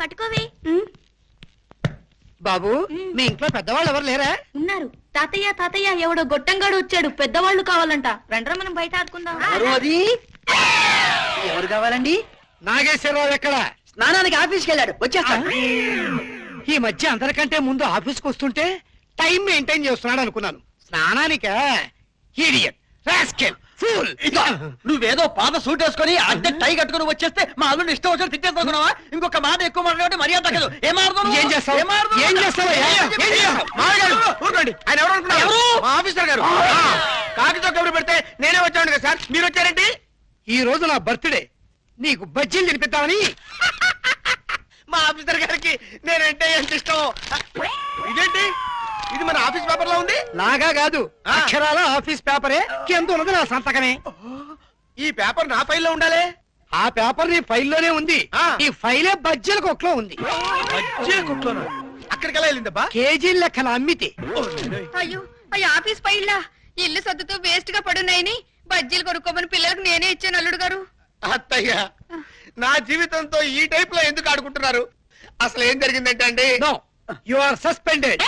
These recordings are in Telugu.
పట్టుకోవే. బాబు మీ ఇంట్లో పెద్దవాళ్ళు ఎవరు లేరా? ఉన్నారు. తాతయ్య తాతయ్య ఎవడో గొట్టంగాడు వచ్చాడు. పెద్దవాళ్ళు కావాలంట. రండ్రా మనం బయట ఆడుకుందాం ఎవరు అది? ఎవరు కావాలండి? నాగేశ్వరరావు ఎక్కడ? స్నానానికి ఆఫీస్కి వెళ్ళాడు. వచ్చేస్తా ఈ మధ్య అందరికంటే ముందు ఆఫీస్కి వస్తుంటే టైం మెయింటైన్ చేస్తున్నాడు అనుకున్నాను. స్నానానిక? Idiot rascal fool! నువ్వేదో పాత సూట్ వేసుకొని అద్దె టై కట్టుకుని వచ్చేస్తే మా అల్లుని ఇష్టం వచ్చి తిట్టేసుకున్నావా ఇంకొక మాట ఎక్కువ మాట్లాడి మర్యాద తగ్గదు ఏం ఏం చేస్తావు? ఏం చేస్తావు? ఆయన ఎవరు అనుకున్నారు? ఎవరు? మా ఆఫీసర్ గారు. కాకితో కబురు పెడితే నేనే వచ్చాను కదా సార్? మీరు వచ్చారేంటి? ఈ రోజు నా బర్త్డే. నీకు బజ్జీలు తినిపిద్దామని. మా ఆఫీసర్ గారికి నేనంటే ఎంత ఇష్టం? ఇదేంటి? ఇది మన ఆఫీస్ పేపర్లో ఉంది? లాగా కాదు. అక్షరాల ఆఫీస్ పేపరే. కింద ఉన్నది నా సంతకమే. ఈ పేపర్ నా ఫైల్లో ఉండాలి? ఆ పేపర్ నీ ఫైల్లోనే ఉంది. ఆ. ఈ ఫైలే బజ్జీల కొట్లో ఉంది. కుట్లోనా? అక్కడికి ఎలా వెళ్ళిందబ్బా కేజీల లెక్కన అమ్మితే. అయ్యో అయ్యో ఆఫీస్ పైలా ఇల్లు సర్దుతూ వేస్ట్గా పడున్నాయని బజ్జీలు కొనుక్కోమని పిల్లలకు నేనే ఇచ్చాను అల్లుడు గారు. అత్తయ్య నా జీవితంతో ఈ టైప్లో ఎందుకు ఆడుకుంటున్నారు? అసలు ఏం జరిగిందంటే అండి? నో యు ఆర్ సస్పెండెడ్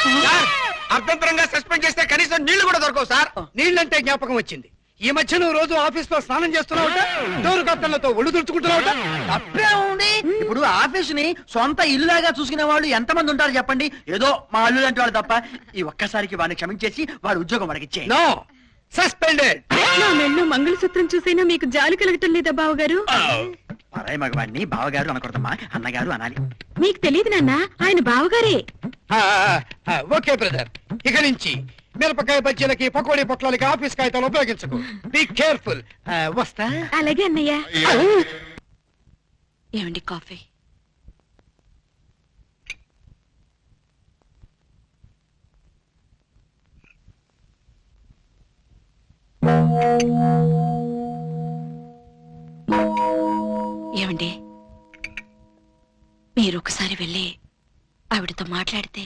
అర్థంతరంగా సస్పెండ్ చేస్తే కనీసం నీళ్ళు కూడా దొరకవు సార్. నీళ్ళంటే జ్ఞాపకం వచ్చింది. ఈ మధ్య నువ్వు రోజు ఆఫీస్లో స్నానం చేస్తున్నావుట డోరు కత్తలతో ఒళ్ళు తుడుచుకుంటున్నావుట తప్పే ఉంది. ఇప్పుడు ఆఫీస్ని సొంత ఇల్లులాగా చూసుకునే వాళ్ళు ఎంతమంది ఉంటారు చెప్పండి? ఏదో మా అల్లు లాంటి వాళ్ళు తప్ప ఈ ఒక్కసారికి వాడిని క్షమించేసి వాడి ఉద్యోగం వాడికి ఇచ్చే సస్పెండెడ్ నా మెళ్ళు మంగళసూత్రం చూసైనా మీకు జాలి కలగటం లేదా బావగారు? పరాయి మగవాడిని బావగారు అనకూడదమ్మా. అన్నగారు అనాలి. మీకు తెలియదు నాన్న ఆయన బావగారే. ఓకే బ్రదర్ ఇక నుంచి మిరపకాయ బజ్జీలకి పకోడీ పొట్లాలకి ఆఫీస్ కాగితాలు ఉపయోగించకు. బి కేర్ఫుల్ వస్తా. అలాగే అన్నయ్య. ఏమండి కాఫీ? ఏమండి? మీరు ఒకసారి వెళ్ళి ఆవిడతో మాట్లాడితే.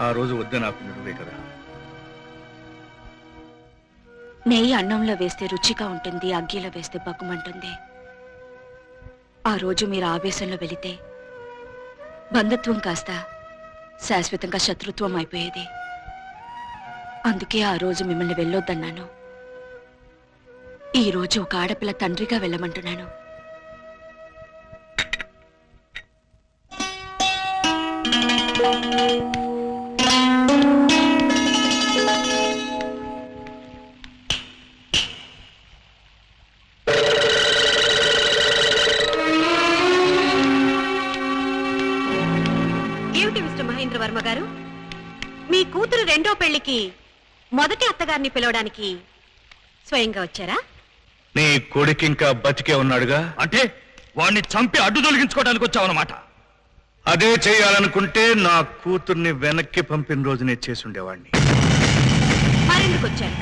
ఆ రోజు వద్దని కదా. నెయ్యి అన్నంలో వేస్తే రుచిగా ఉంటుంది అగ్గిలో వేస్తే బగ్గుమంటుంది ఆ రోజు మీరు ఆవేశంలో వెళితే బంధుత్వం కాస్త శాశ్వతంగా శత్రుత్వం అయిపోయేది. అందుకే ఆ రోజు మిమ్మల్ని వెళ్ళొద్దన్నాను. ఈ రోజు ఒక ఆడపిల్ల తండ్రిగా వెళ్ళమంటున్నాను. ఏమిటి అత్తగారిని పిలవడానికి స్వయంగా వచ్చారా? నీ కొడుకు ఇంకా బతికే ఉన్నాడుగా? అంటే వాణ్ణి చంపి అడ్డు తొలగించుకోవడానికి వచ్చావన్నమాట. అదే చేయాలనుకుంటే నా కూతుర్ని వెనక్కి పంపిన రోజునే చేసి ఉండేవాడిని మరెందుకు వచ్చారు?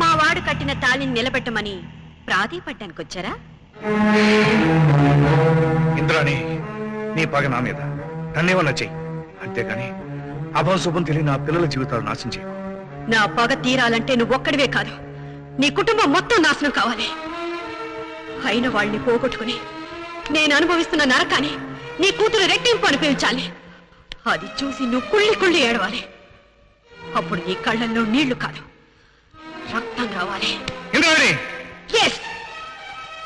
మా వాడు కట్టిన తాళిని నిలబెట్టమని ప్రాధేయపడ్డానికి వచ్చారా? ఇంద్రాణి నీ పగ నా మీద. నన్నేమన్నా చెయ్యి. అంతేగాని అభం శుభం తెలియని నా పిల్లల జీవితాలు నాశనం చేయకు. నా పగ తీరాలంటే నువ్వు ఒక్కడివే కాదు. నీ కుటుంబం మొత్తం నాశనం కావాలి. అయిన వాళ్ళని పోగొట్టుకుని నేను అనుభవిస్తున్న నరకాన్ని నీ కూతురు రెట్టింపు అనిపించాలి అది చూసి నువ్వు కుళ్ళి కుళ్ళి ఏడవాలి. అప్పుడు నీ కళ్ళల్లో నీళ్ళు కాదు రక్తం రావాలి.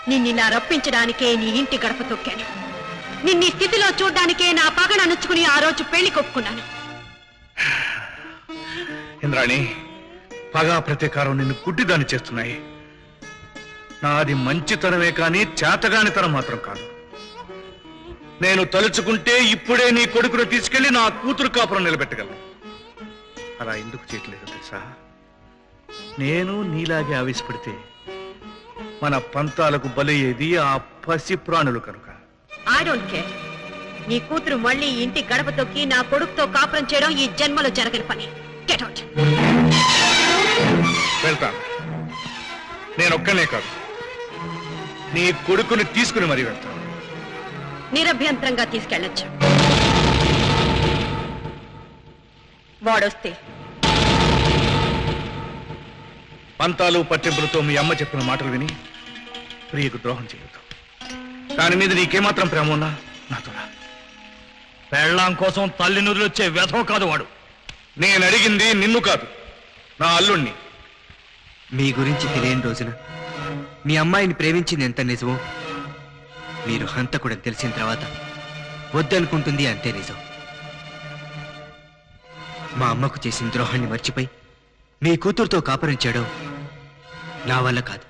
నిన్నిలా రప్పించడానికే నీ ఇంటి గడప తొక్కాను. నిన్ని స్థితిలో చూడ్డానికే నా పగను అణుచుకుని ఆ రోజు పెళ్ళి కొప్పుకున్నాను. ఇంద్రాణి పగా ప్రతీకారం నిన్ను గుడ్డిదాన్ని చేస్తున్నాయి. నాది మంచితనమే కానీ చేతగానితనం మాత్రం కాదు. నేను తలుచుకుంటే ఇప్పుడే నీ కొడుకును తీసుకెళ్ళి నా కూతురు కాపురం నిలబెట్టగలను. అలా ఎందుకు చేయట్లేదు తెలుసా? నేను నీలాగే ఆవేశపడితే మన పంతాలకు బలయ్యేది ఆ పసి ప్రాణులు కనుక. ఐ డోంట్ కేర్ నీ కూతురు మళ్ళీ ఇంటి గడప తొక్కి నా కొడుకుతో కాపురం చేయడం ఈ జన్మలో జరగని పని. గెట్ అవుట్ వెళ్తాను నేను ఒక్కనే కాదు. నీ కొడుకుని తీసుకుని మరీ వెళ్తాను నిరభ్యంతరంగా తీసుకెళ్ళొచ్చు. వాడొస్తే. పంతాలు పట్టింపులతో మీ అమ్మ చెప్పిన మాటలు విని ప్రియకు ద్రోహం చేయొద్దు. దాని మీద నీకేమాత్రం ప్రేమ ఉన్నా? నాతో. పెళ్ళాం కోసం తల్లిని వదిలొచ్చే వ్యధం కాదు వాడు. నేను అడిగింది నిన్ను కాదు నా అల్లుణ్ణి. మీ గురించి తెలియని రోజున మీ అమ్మాయిని ప్రేమించింది ఎంత నిజమో మీరు హంతకుడని తెలిసిన తర్వాత వద్దనుకుంటుంది అంతే నిజం. మా అమ్మకు చేసిన ద్రోహాన్ని మర్చిపోయి మీ కూతురుతో కాపురం నా వల్ల కాదు.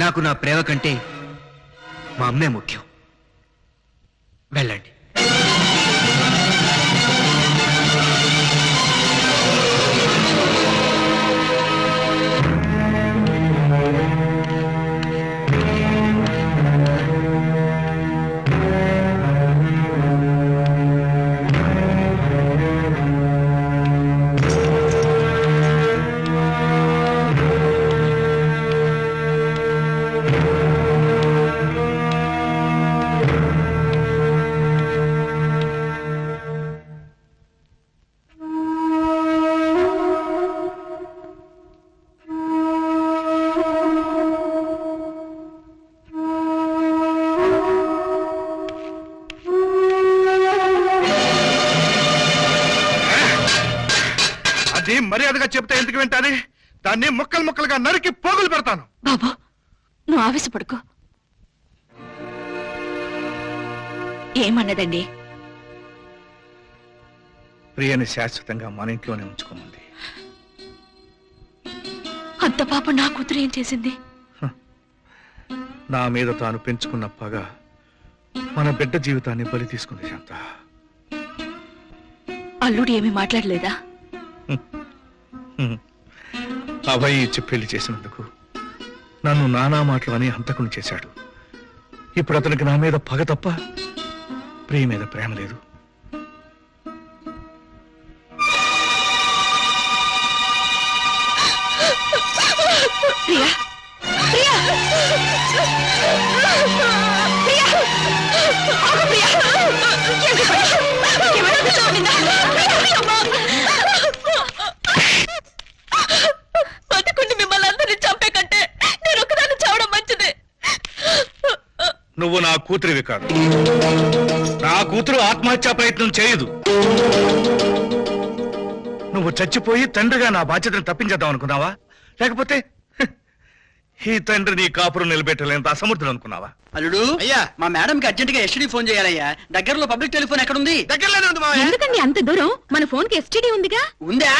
నాకు నా ప్రేమ కంటే మా అమ్మే ముఖ్యం. వెళ్ళండి. మర్యాదగా చెప్తే ఎందుకు వింటాది? దాన్ని ముక్కలు ముక్కలుగా నరికి పోగులు పెడతాను. బాబు నువ్వు ఆవేశపడుకో. ఏమన్నదండి? ప్రియని శాశ్వతంగా మన ఇంట్లోనే ఉంచుకోమంది. అంత పాప నా కూతురు ఏం చేసింది? నా మీద తాను పెంచుకున్న పగ మన బిడ్డ జీవితాన్ని బలి తీసుకుంది శాంత. అల్లుడు ఏమీ మాట్లాడలేదా. అభయ్ ఇచ్చి పెళ్ళి చేసినందుకు నన్ను నానా మాటలు అని హంతకుని చేశాడు. ఇప్పుడు అతనికి నా మీద పగ తప్ప ప్రియ మీద ప్రేమ లేదు. ప్రియా ప్రియా ప్రియా ఆగు ప్రియా ఏంటి ప్రియా? ఏమైనా పిల్ల ఉండిందా? ప్రియా, అమ్మా. బతికుండి మిమ్మల్ని అందరినీ చంపే కంటే నేను ఒకదాన్ని చావడం మంచిది నువ్వు నా కూతురివి కాదు. నా కూతురు ఆత్మహత్యా ప్రయత్నం చేయదు. నువ్వు చచ్చిపోయి తండ్రిగా నా బాధ్యతను తప్పించేద్దాం అనుకున్నావా? లేకపోతే హ్, ఈ తండ్రి నీ కాపురం నిలబెట్టలేంత అసమర్థుడు అనుకున్నావా? అల్లుడు అయ్యా. మా మేడం కి అర్జెంట్గా ఎస్టీడీ ఫోన్ చేయాలయ్యా. దగ్గరలో పబ్లిక్ టెలిఫోన్ దగ్గరలోనే ఉంది మావయ్య. ఎందుకండి అంత దూరం? మన ఫోన్కి ఎస్టీడీ ఉందిగా? ఉందా?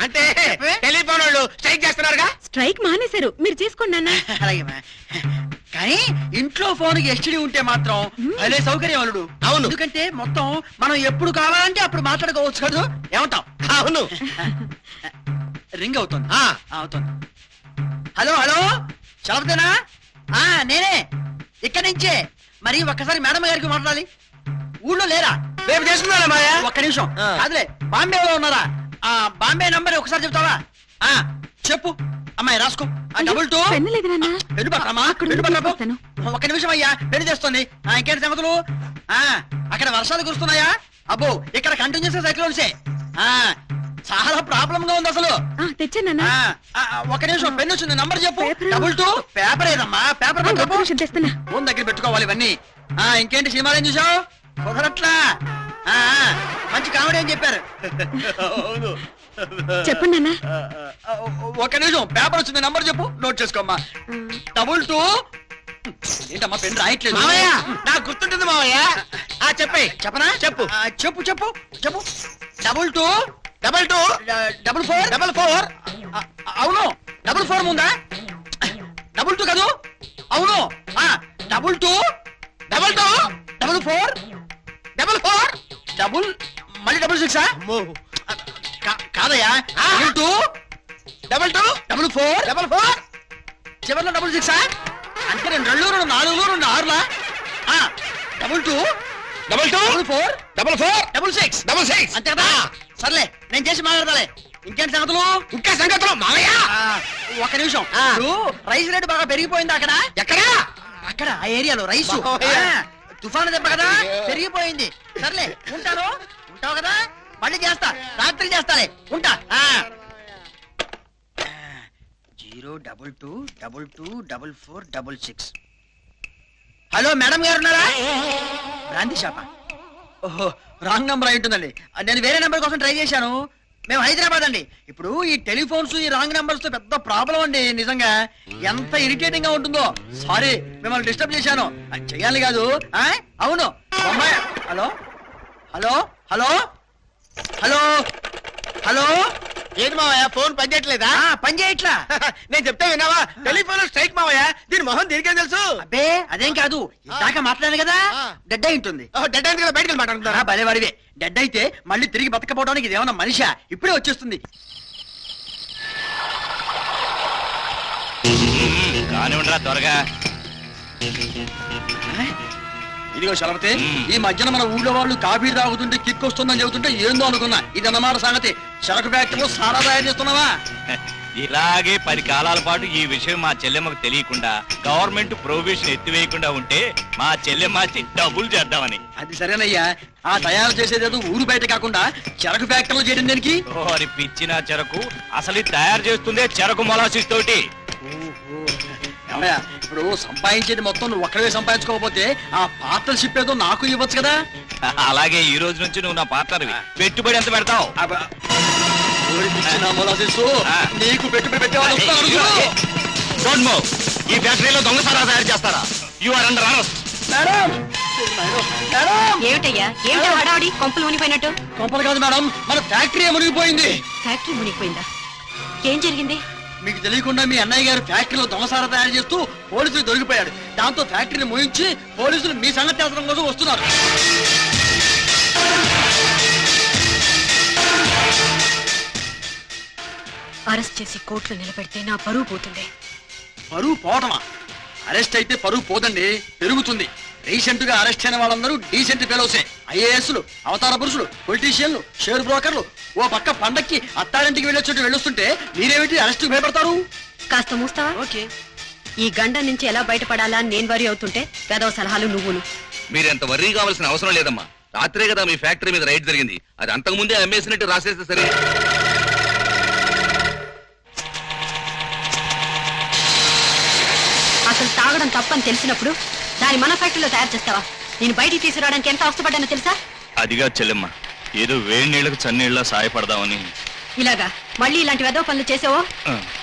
అంటే టెలిఫోన్ వాళ్ళు స్ట్రైక్ చేస్తున్నారుగా? స్ట్రైక్ మానేశారు. మీరు చేసుకోండి నాన్న. అలాగే మా. కానీ ఇంట్లో ఫోన్కి ఎస్టీడీ ఉంటే మాత్రం అదే సౌకర్యం అల్లుడు. అవును. ఎందుకంటే మొత్తం మనం ఎప్పుడు కావాలంటే అప్పుడు మాట్లాడుకోవచ్చు కదా? ఏమంటాం అవును. రింగ్ అవుతుంది. ఆ. అవుతుంది. Hello hello? చలపతేనా? ఆ నేనే. ఇక్కడి నుంచే. మరి ఒక్కసారి మేడం గారికి మాట్లాడాలి. ఊళ్ళో లేరా? రేపు చేసుకున్నారా మాయా ఒక్క నిమిషం. ఆ. కాదులే బాంబేలో ఉన్నారా? ఆ బాంబే నంబర్ ఒకసారి చెప్తావా? ఆ చెప్పు. అమ్మాయి రాసుకో. డబుల్ టూ పెన్ను లేదు నాన్న. పెన్ను పట్టమ్మా అక్కడ పెన్ను తీసుకొస్తాను. ఒక్క నిమిషం అయ్యా పెన్ను తెస్తుంది. ఆ, ఇంకేంటి సంగతులు? ఆ అక్కడ వర్షాలు కురుస్తున్నాయా? అబ్బో ఇక్కడ కంటిన్యూస్ సైక్లోన్సే ఆ చాలా ప్రాబ్లం గా ఉంది అసలు. ఆ, తెచ్చాను ఒక్క నిమిషం పెన్ను వచ్చింది నంబర్ చెప్పు. డబుల్ టూ పేపర్ ఏదమ్మా? పేపర్ తెస్తున్నా. ఫోన్ దగ్గర పెట్టుకోవాలి ఇవన్నీ. ఆ ఇంకేంటి సినిమాలు ఏం చూసావు? కుదరట్లా? మంచి కామెడీ అని చెప్పారు. అవును. చెప్పండి ఆ, ఒక నిమిషం పేపర్ వచ్చింది నంబర్ చెప్పు. నోట్ చేసుకోమ్మా. Double two. ఏంటమ్మా పెన్ రాయట్లేదు. మావయ్య! నాకు గుర్తుంటుంది మావయ్య. ఆ చెప్పే చెప్పనా? చెప్పు. చెప్పు చెప్పు చెప్పు. Double two. Double two. Double four. Double four. అవును. డబుల్ ఫోర్ ముందా? డబుల్ టూ కదూ? అవును. Double two. Double two. Double four. Double four. Double. మళ్ళీ డబుల్ సిక్సా? కాదయ్యా two double two double four double four చివరిలో డబుల్ సిక్సా అంటే రెండు రెండు రెండు నాలుగు రెండు ఆరులా? Double two double two double four double four double six double six అంతే కదా? సర్లే నేను చేసి మాట్లాడతాలే. ఇంకేంటి సంగతులు? ఇంకా సంగతులు? మావయ్య! ఆ, ఒక్క నిమిషం. రైస్ రేటు బాగా పెరిగిపోయింది అక్కడ? ఎక్కడా? అక్కడ ఆ ఏరియాలో రైస్. తుఫాను దెబ్బ కదా. పెరిగిపోయింది. సర్లే ఉంటాను. ఉంటావు కదా? మళ్ళీ చేస్తా. రాత్రి చేస్తాలే. ఉంటా. Zero double two double two double four double six. Hello madam గారు ఉన్నారా? బ్రాంతి షాపా. ఓహో రాంగ్ నంబర్ అయి ఉంటుందండి. నేను వేరే నెంబర్ కోసం ట్రై చేశాను. మేము హైదరాబాద్ అండి. ఇప్పుడు ఈ టెలిఫోన్స్ ఈ రాంగ్ నెంబర్స్తో పెద్ద ప్రాబ్లం అండి. నిజంగా ఎంత ఇరిటేటింగ్గా ఉంటుందో. సారీ మిమ్మల్ని డిస్టర్బ్ చేశాను. అది చెయ్యాలి కాదు. ఆ? అవును. Hello? Hello? Hello? Hello? Hello? ఏది మావయ్య? ఫోన్ పనిచేయట్లేదా ఆ, పని చేయట్లా. నేను చెప్తే విన్నావా? టెలిఫోన్ స్ట్రైక్ మావయ్య. దీని మొహం దీనికేం తెలుసు? అబ్బే అదేం కాదు. ఇందాక మాట్లాడాను కదా. డెడ్ అయి ఉంటుంది. డెడ్ అయింది కదా బయటకు ఆ, మాట్లాడుతారా భలే వాడివే డెడ్ అయితే మళ్ళీ తిరిగి బతకపోవడానికి ఇదేమన్నా మనిషా? ఇప్పుడే వచ్చేస్తుంది. కానివ్వండిరా త్వరగా. ఇదిగో శలవతే ఈ మధ్యన మన ఊళ్ళో వాళ్ళు కాఫీ తాగుతుంటే కిక్ వస్తుందని చెబుతుంటే ఏందో అనుకున్నా. ఇది అన్నమాట సంగతి. చెరకు ఫ్యాక్టరీలో సారా తయారు చేస్తున్నావా? ఇలాగే పది కాలాల పాటు ఈ విషయం మా చెల్లెమ్మకు తెలియకుండా గవర్నమెంట్ ప్రొవిజన్ ఎత్తివేయకుండా ఉంటే మా చెల్లెమ్మ డబ్బులు చేద్దామని. అది సరేనయ్యా. ఆ తయారు చేసేదేదో ఊరు బయట కాకుండా చెరకు ఫ్యాక్టరీలో చేయడం దేనికి? ఓరి పిచ్చిన చెరకు. అసలు తయారు చేస్తుందే చెరకు మొలాసిస్ తోటి. ఏమయ్యా, ఇప్పుడు సంపాదించేది మొత్తం నువ్వు ఒక్కడే సంపాదించుకోకపోతే ఆ పార్ట్నర్షిప్ ఏదో నాకు ఇవ్వచ్చు కదా? అలాగే ఈ రోజు నుంచి నువ్వు నా పార్ట్నర్ పెట్టుబడి ఎంత పెడతావు. నీకు పెట్టుబడి పెట్టేవాళ్ళు ఈ ఫ్యాక్టరీలో దొంగ సారా తయారు చేస్తారా? You are under arrest madam madam. ఏమిటయ్యా? ఏమిటా హడావుడి? కొంపలు మునిగిపోయినట్టు? కొంపలు కాదు మేడం మన ఫ్యాక్టరీ మునిగిపోయింది. ఫ్యాక్టరీ మునిగిపోయిందా? ఏం జరిగింది? మీకు తెలియకుండా మీ అన్నయ్య గారు ఫ్యాక్టరీలో దొంగసార తయారు చేస్తూ పోలీసులు దొరికిపోయాడు దాంతో ఫ్యాక్టరీని మోయించి పోలీసులు మీ సంగతి తేల్చడం కోసం వస్తున్నారు. అరెస్ట్ చేసి కోర్టులో నిలబెడితే నా పరువు పోతుంది. పరువు పోవటమా అరెస్ట్ అయితే పరువు పోదండి. పెరుగుతుంది. రీసెంట్గా అరెస్ట్ అయిన వాళ్ళందరూ డీసెంట్ ఫెలోసే. ఐఏఎస్లు అవతార పురుషులు పొలిటీషియన్లు షేర్ బ్రోకర్లు ఓ పక్క పండక్కి అత్తారింటికి వెళ్ళొచ్చుంటే వెళ్ళొస్తుంటే మీరేమిటి అరెస్ట్ భయపడతారు? కాస్త మూస్తావా? ఓకే. ఈ గండం నుంచి ఎలా బయటపడాలా అని నేను వరి అవుతుంటే పెదవ సలహాలు నువ్వును. మీరెంత వర్రీ కావాల్సిన అవసరం లేదమ్మా. రాత్రే కదా మీ ఫ్యాక్టరీ మీద రైడ్ జరిగింది. అది అంతకు ముందే అమ్మేసినట్టు రాసేస్తే సరే. అసలు తాగడం తప్పని తెలిసినప్పుడు దాని మన ఫ్యాక్టరీలో తయారు చేస్తావా? నేను బయటికి తీసుకురావడానికి ఎంత అవసరపడ్డానో తెలుసా? అదిగా చెల్లెమ్మ. ఏదో వేడి నీళ్ళకు చన్నీళ్ళ సాయపడదామని. ఇలాగా మళ్ళీ ఇలాంటి వెదవ పనులు చేసావో.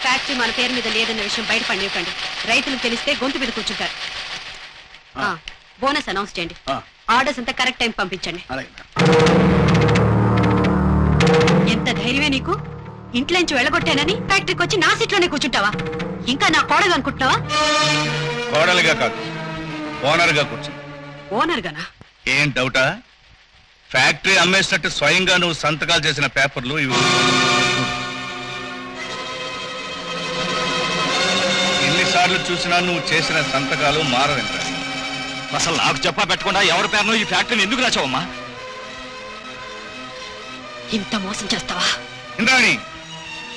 ఫ్యాక్టరీ మన పేరు మీద లేదన్న విషయం బయట పడినివ్వకండి రైతులకు తెలిస్తే గొంతు మీద కూర్చుంటారు. ఆ, బోనస్ అనౌన్స్ చేయండి. ఆర్డర్స్ అంతా కరెక్ట్ టైం పంపించండి. ఎంత ధైర్యమే నీకు? ఇంట్లో నుంచి వెళ్ళగొట్టానని ఫ్యాక్టరీకి వచ్చి నా సీట్లోనే కూర్చుంటావా? ఇంకా నా కోడలు అనుకుంటున్నావా? కోడలుగా కాదు ఓనర్గా కూర్చో ఓనర్ గానా ఏం డౌటా? ఫ్యాక్టరీ అమ్మేసినట్టు స్వయంగా నువ్వు సంతకాలు చేసిన పేపర్లు ఇవి. ఎన్నిసార్లు చూసినా నువ్వు చేసిన సంతకాలు మారవింట. అసలు నాకు చెప్పా పెట్టకుండా ఎవరి పేరునో ఈ ఫ్యాక్టరీని ఎందుకు రాచావమ్మా ఇంత మోసం చేస్తావా? ఇంద్రాణి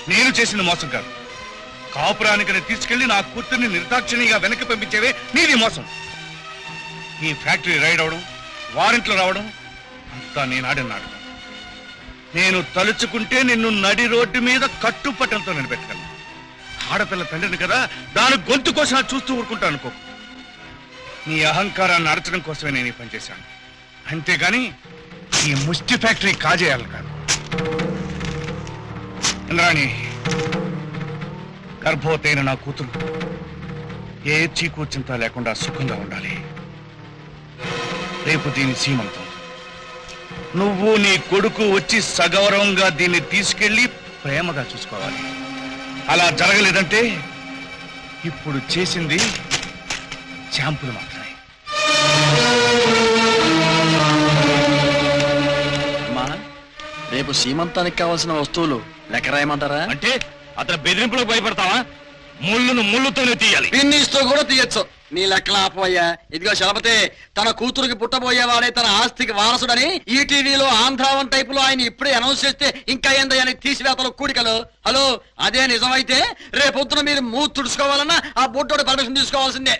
నేను చేసిన మోసం కాదు. కాపురానికని తీసుకెళ్ళి నా కూతుర్ని నిర్దాక్షిణ్యంగా వెనక్కి పంపించేవే నీది మోసం. ఈ ఫ్యాక్టరీ రైడ్ అవడం వారెంట్లు రావడం అంతా నేను నాటకం నేను తలుచుకుంటే నిన్ను నడి రోడ్డు మీద కట్టుపట్టంతో నిలబెట్టగలను ఆడపిల్ల తండ్రిని కదా దాని గొంతు కోసం చూస్తూ ఊరుకుంటాను అనుకో. నీ అహంకారాన్ని అరచడం కోసమే నేను ఈ పని చేశాను. అంతేగాని ఈ ముష్టి ఫ్యాక్టరీ కాజేయాలి కాదు. ఇంద్రాణి గర్భవతైన నా కూతురు ఏ చీకూర్చింత లేకుండా సుఖంగా ఉండాలి. రేపు దీని సీమంతం. నువ్వు నీ కొడుకు వచ్చి సగౌరవంగా దీన్ని తీసుకెళ్ళి ప్రేమగా చూసుకోవాలి. అలా జరగలేదంటే ఇప్పుడు చేసింది శాంపులు మాత్రమే. అమ్మా రేపు సీమంతానికి కావాల్సిన వస్తువులు లెక్క రాయమంటారా? అంటే అతను బెదిరింపులకు భయపడతావా? ముళ్ళును ముళ్ళుతోనే తీయాలి. పిన్నిస్తో కూడా తీయచ్చు. నీ లెక్కల ఆపవయ్యా ఇదిగో శలపతే తన కూతురుకి పుట్టబోయేవాడే తన ఆస్తికి వారసుడని ఈ టీవీలో ఆంధ్రావన్ టైప్లో ఆయన ఇప్పుడే అనౌన్స్ చేస్తే ఇంకా ఏందయ్యని తీసివేతలు కూడికలు. హలో అదే నిజమైతే రేపొద్దున మీరు మూత్ తుడుచుకోవాలన్నా ఆ బొట్టోడు పర్మిషన్ తీసుకోవాల్సిందే.